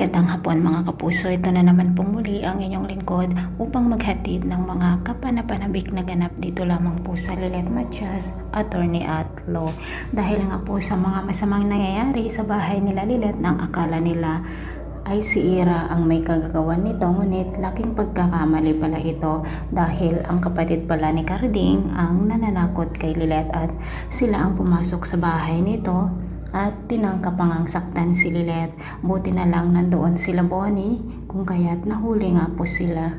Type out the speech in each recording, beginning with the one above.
Magandang hapon mga kapuso, ito na naman po muli ang inyong lingkod upang maghatid ng mga kapanapanabik na ganap dito lamang po sa Lilet Matias, Attorney at Law. Dahil nga po sa mga masamang nangyayari sa bahay nila Lilet nang akala nila ay si Ira ang may kagagawan nito ngunit laking pagkakamali pala ito dahil ang kapatid pala ni Carding ang nananakot kay Lilet at sila ang pumasok sa bahay nito at tinangka pang saktan si Lilet. Buti na lang nandoon sila Bonnie kung kaya't nahuli nga po sila.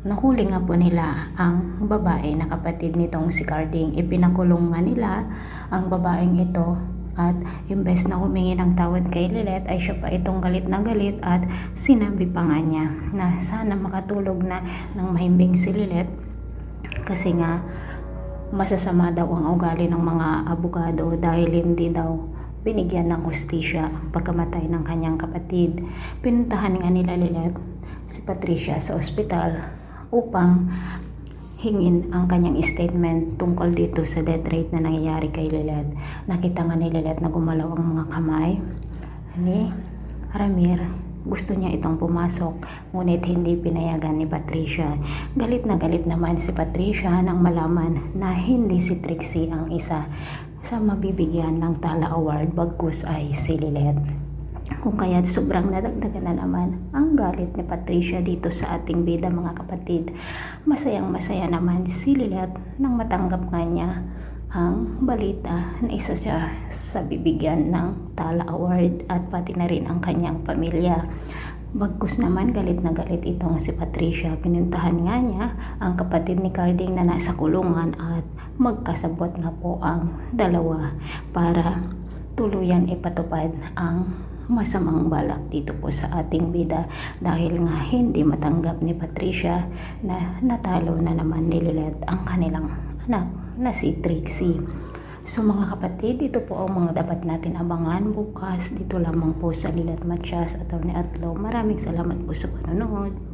Nahuli nga po nila ang babae na kapatid nitong si Carding. Ipinakulong nga nila ang babaeng ito at imbes na humingi ng tawad kay Lilet ay siya pa itong galit na galit at sinabi pa nga niya na sana makatulog na ng mahimbing si Lilet kasi nga masasama daw ang ugali ng mga abogado dahil hindi daw binigyan ng hustisya ang pagkamatay ng kanyang kapatid. Pinuntahan nga nila Lilet si Patricia sa ospital upang hingin ang kanyang statement tungkol dito sa death rate na nangyayari kay Lilet. Nakita nga ni Lilet na gumalaw ang mga kamay ni Ramir. Gusto niya itong pumasok, ngunit hindi pinayagan ni Patricia. Galit na galit naman si Patricia nang malaman na hindi si Trixie ang isa sa mabibigyan ng Tala Award bagkus ay si Lilet. Kung kaya't sobrang nadagdagan na naman ang galit ni Patricia dito sa ating bida mga kapatid. Masayang masaya naman si Lilet nang matanggap nga niya ang balita na isa siya sa bibigyan ng Tala Award at pati na rin ang kanyang pamilya. Bagkus naman galit na galit itong si Patricia. Pinuntahan nga niya ang kapatid ni Carding na nasa kulungan at magkasabot nga po ang dalawa para tuluyan ipatupad ang masamang balak dito po sa ating bida dahil nga hindi matanggap ni Patricia na natalo na naman ni Lilet ang kanilang anak na si Trixie. So mga kapatid, ito po ang mga dapat natin abangan bukas dito lamang po sa Lilet Matias, Atty. Atlo. Maraming salamat po sa panonood.